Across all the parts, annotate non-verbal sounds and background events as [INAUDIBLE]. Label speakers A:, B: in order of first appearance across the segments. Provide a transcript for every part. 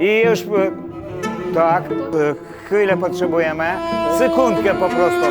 A: E, tak, e, chwilę potrzebujemy. Sekundkę po prostu.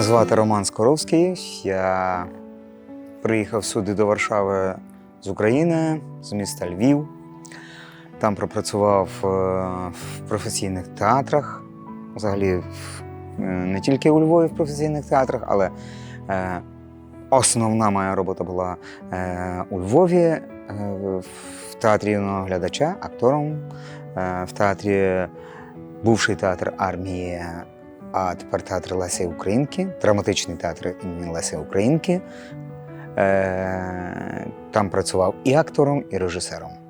A: Звати Роман Скоровський. Я приїхав сюди до Варшави з України, з міста Львів. Там пропрацював е, в професійних театрах. Взагалі, е, не тільки у Львові в професійних театрах, але е, основна моя робота була у Львові в театрі юного глядача, актором, в театрі бувший театр армії а тепер театр Лесі Українки, драматичний театр імені Лесі Українки. Там працював і актором, і режисером.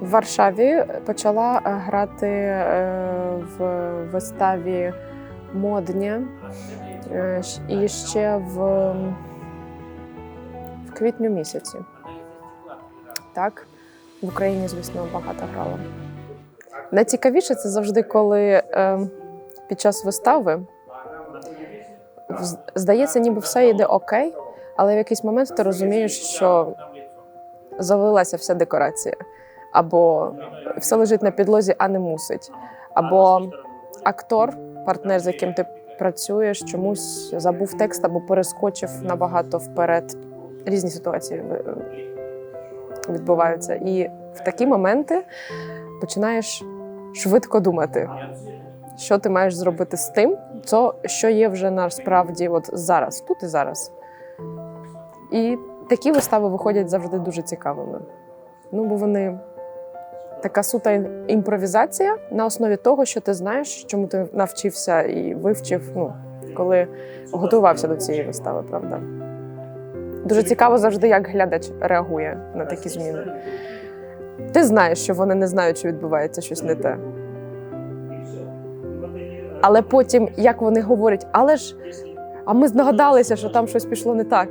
B: В Варшаві почала е, грати е, в виставі модні е, і ще в, в квітню місяці. Так, в Україні, звісно, багато грала. Найцікавіше це завжди, коли під час вистави здається, ніби все йде окей, але в якийсь момент ти розумієш, що завалилася вся декорація або все лежить на підлозі, а не мусить. Або актор, партнер, з яким ти працюєш, чомусь забув текст або перескочив набагато вперед. Різні ситуації е, відбуваються. І в такі моменти починаєш швидко думати, що ти маєш зробити з тим, що є вже насправді от зараз, тут і зараз. І такі вистави виходять завжди дуже цікавими. Ну, бо вони така сута імпровізація на основі того, що ти знаєш, чому ти навчився і вивчив, ну, коли готувався до цієї вистави, правда. Дуже цікаво завжди, як глядач реагує на такі зміни. Ти знаєш, що вони не знають, що відбувається щось не те. Але потім, як вони говорять, але ж а ми здогадалися, що там щось пішло не так.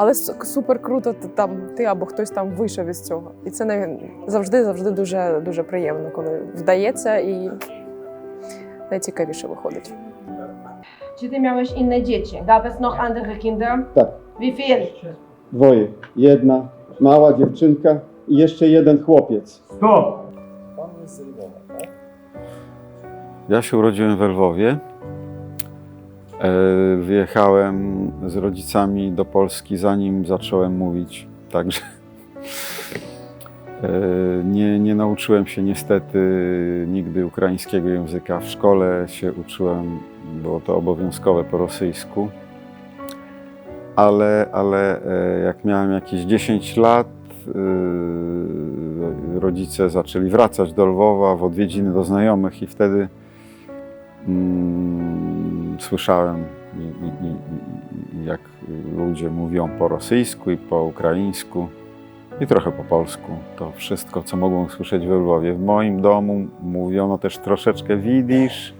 B: Але супер круто ти там ти або хтось там вийшов із цього. І це най- завжди завжди дуже дуже приємно, коли вдається і найцікавіше виходить.
C: Czy ty miałeś inne dzieci? Gab es noch andere Kinder?
D: Tak,
C: Wie viel?
D: dwoje. Jedna mała dziewczynka i jeszcze jeden chłopiec.
E: Ja się urodziłem w Lwowie. E, Wyjechałem z rodzicami do Polski, zanim zacząłem mówić. Także e, nie, nie nauczyłem się niestety nigdy ukraińskiego języka. W szkole się uczyłem, było to obowiązkowe po rosyjsku. Ale, ale e, jak miałem jakieś 10 lat, rodzice zaczęli wracać do Lwowa w odwiedziny do znajomych i wtedy mm, słyszałem, jak ludzie mówią po rosyjsku i po ukraińsku i trochę po polsku. To wszystko, co mogłem usłyszeć we Lwowie. W moim domu mówiono też troszeczkę widzisz,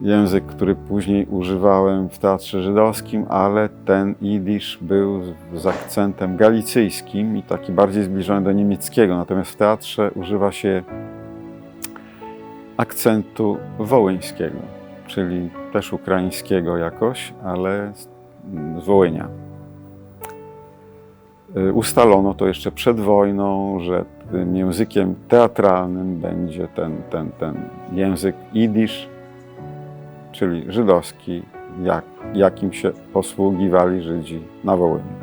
E: język, który później używałem w teatrze żydowskim, ale ten jidysz był z akcentem galicyjskim i taki bardziej zbliżony do niemieckiego. Natomiast w teatrze używa się akcentu wołyńskiego, czyli też ukraińskiego jakoś, ale z, Wołynia. Y, Ustalono to jeszcze przed wojną, że tym językiem teatralnym będzie ten, ten, ten język jidysz, czyli żydowski, jak, jakim się posługiwali Żydzi na Wołyniu.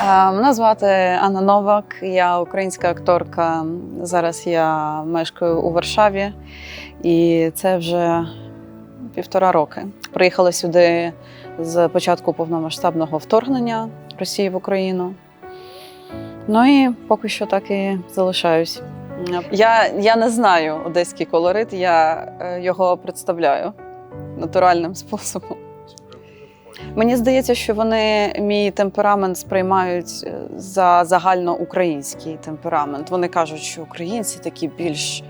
F: Е, Мене звати Анна Новак, я українська акторка. Зараз я мешкаю у Варшаві, і це вже півтора роки. Приїхала сюди з початку повномасштабного вторгнення Росії в Україну. Ну і поки що так і залишаюсь. Я, я не знаю одеський колорит, я е, його представляю натуральним способом. Мені здається, що вони мій темперамент сприймають е, за загальноукраїнський темперамент. Вони кажуть, що українці такі більш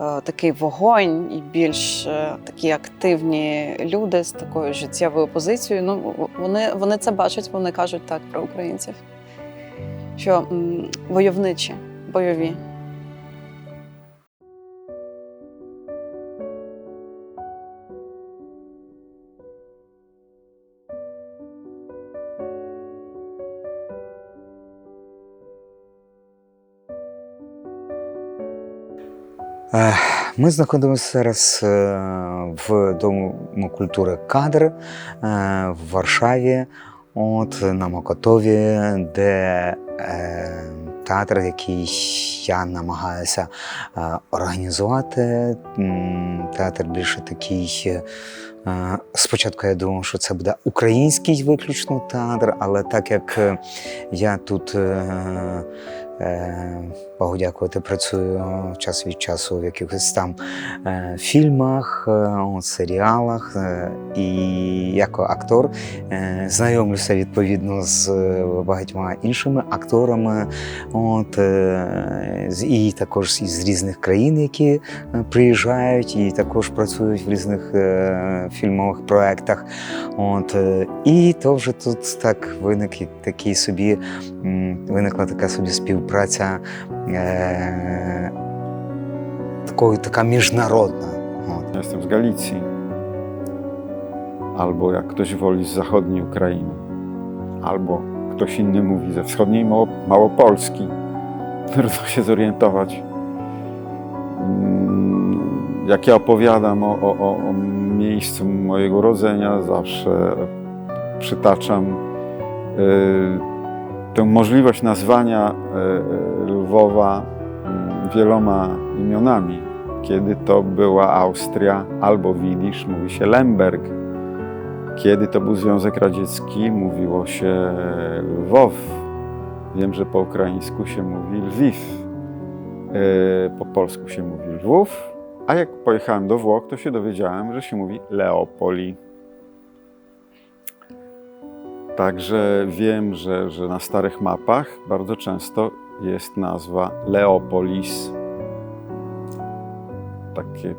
F: е, такий вогонь і більш е, такі активні люди з такою життєвою позицією. Ну, вони, вони це бачать, вони кажуть так про українців, що м, войовничі, бойові.
A: Ми знаходимося зараз е, в Дому культури Кадр е, в Варшаві, от на Мокотові, де е, театр, який я намагаюся організувати. Театр більше такий. Спочатку я думав, що це буде український виключно театр, але так як я тут Богу дякувати, працюю час від часу в якихось там е, фільмах, е, серіалах. Е, і як актор е, знайомлюся відповідно з е, багатьма іншими акторами, от, е, і також із різних країн, які е, приїжджають, і також працюють в різних е, фільмових проєктах. От, е, і то вже тут так виник такий собі, виникла така собі співпраця е, такою, така міжнародна. От.
E: Ja jestem z Galicji, albo jak ktoś woli z zachodniej Ukrainy, albo ktoś inny mówi ze wschodniej Mało, Małopolski. Trudno się zorientować. Mm, Jak ja opowiadam o, o, o, o miejscu mojego urodzenia, zawsze przytaczam y, tę możliwość nazwania y, Lwowa mm, wieloma imionami kiedy to była Austria albo Widzisz, mówi się Lemberg. Kiedy to był Związek Radziecki, mówiło się Lwow. Wiem, że po ukraińsku się mówi Lwiw. Po polsku się mówi Lwów. A jak pojechałem do Włoch, to się dowiedziałem, że się mówi Leopoli. Także wiem, że, że na starych mapach bardzo często jest nazwa Leopolis takie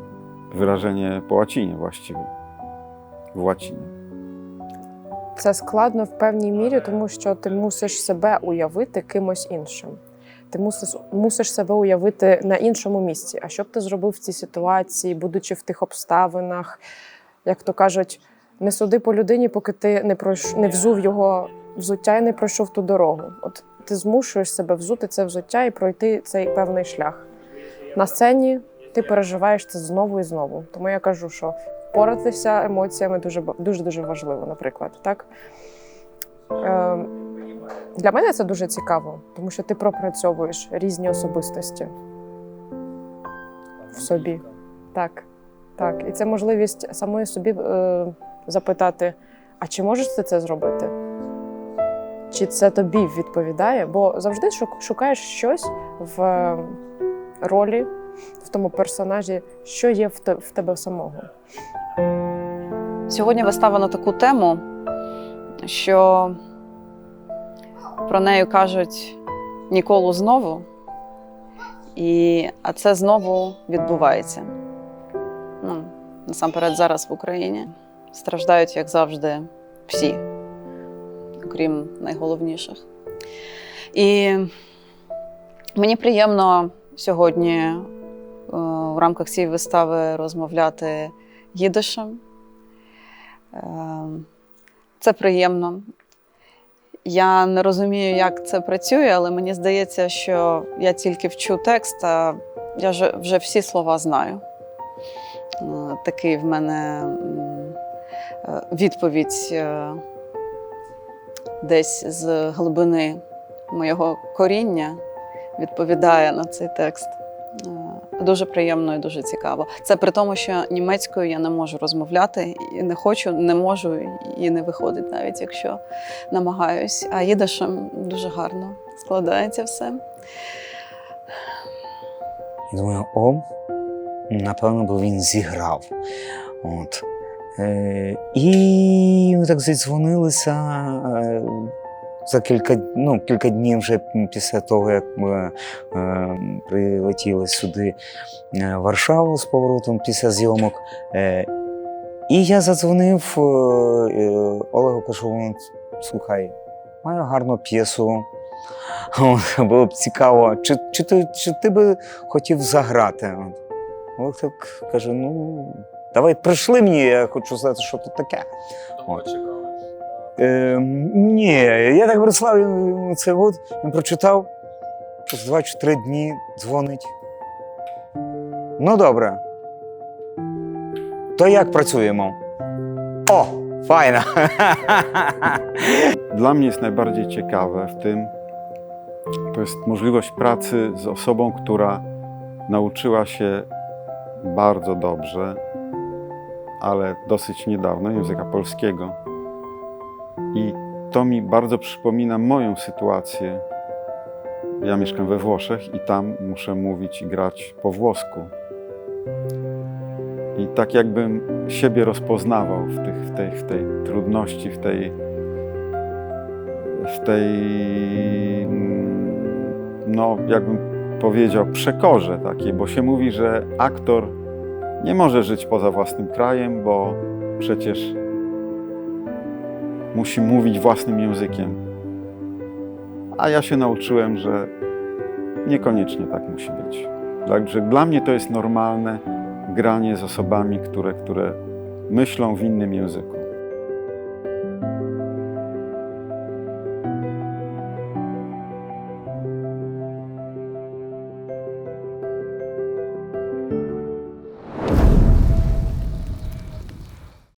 E: wyrażenie po łacinie właściwie. W łacinie.
B: Це складно в певній мірі, тому що ти мусиш себе уявити кимось іншим. Ти мусиш, мусиш себе уявити на іншому місці. А що б ти зробив в цій ситуації, будучи в тих обставинах, як то кажуть, не суди по людині, поки ти не пройш... не взув його взуття і не пройшов ту дорогу. От ти змушуєш себе взути це взуття і пройти цей певний шлях. На сцені ти переживаєш це знову і знову. Тому я кажу, що впоратися емоціями дуже дуже дуже важливо, наприклад. Так? Е, для мене це дуже цікаво, тому що ти пропрацьовуєш різні особистості в собі. Так, так. І це можливість самої собі е, запитати: а чи можеш ти це зробити? Чи це тобі відповідає? Бо завжди шукаєш щось в е, ролі, в тому персонажі, що є в тебе самого.
F: Сьогодні вистава на таку тему, що про неї кажуть ніколи знову, і, а це знову відбувається. Ну, насамперед, зараз в Україні страждають, як завжди, всі, окрім найголовніших. І мені приємно сьогодні е, в рамках цієї вистави розмовляти їдишем. Е, Це приємно. Я не розумію, як це працює, але мені здається, що я тільки вчу текст, а я вже, всі слова знаю. Е, Такий в мене відповідь е, десь з глибини моєго коріння відповідає на цей текст. Е, Дуже приємно і дуже цікаво. Це при тому, що німецькою я не можу розмовляти і не хочу, не можу і не виходить, навіть якщо намагаюсь. А їдишем дуже гарно складається все.
A: Думаю, о, напевно, бо він зіграв. От. Е, і ми так зідзвонилися. Е, за кілька, ну, кілька днів вже після того, як ми е, прилетіли сюди в Варшаву з поворотом після зйомок. І я задзвонив Олегу, кажу, слухай, маю гарну п'єсу. [LAUGHS] Було б цікаво, чи, чи, ти, чи ти би хотів заграти? Олег так каже: ну, давай прийшли мені, я хочу знати, що тут таке. От. Е, ні, я так прислав йому це от, він прочитав, з два чи три дні дзвонить. Ну, добре. То як pracujemy? O, fajna.
E: Dla mnie jest najbardziej ciekawe w tym, to jest możliwość pracy z osobą, która nauczyła się bardzo dobrze, ale dosyć niedawno języka polskiego. I to mi bardzo przypomina moją sytuację. Ja mieszkam we Włoszech i tam muszę mówić i grać po włosku. I tak jakbym siebie rozpoznawał w, tych, w, tej, w tej trudności, w tej, w tej, mm, no jakbym powiedział, przekorze takiej, bo się mówi, że aktor nie może żyć poza własnym krajem, bo przecież musi mówić własnym językiem. A ja się nauczyłem, że niekoniecznie tak musi być. Także dla mnie to jest normalne granie z osobami, które, które myślą w innym języku.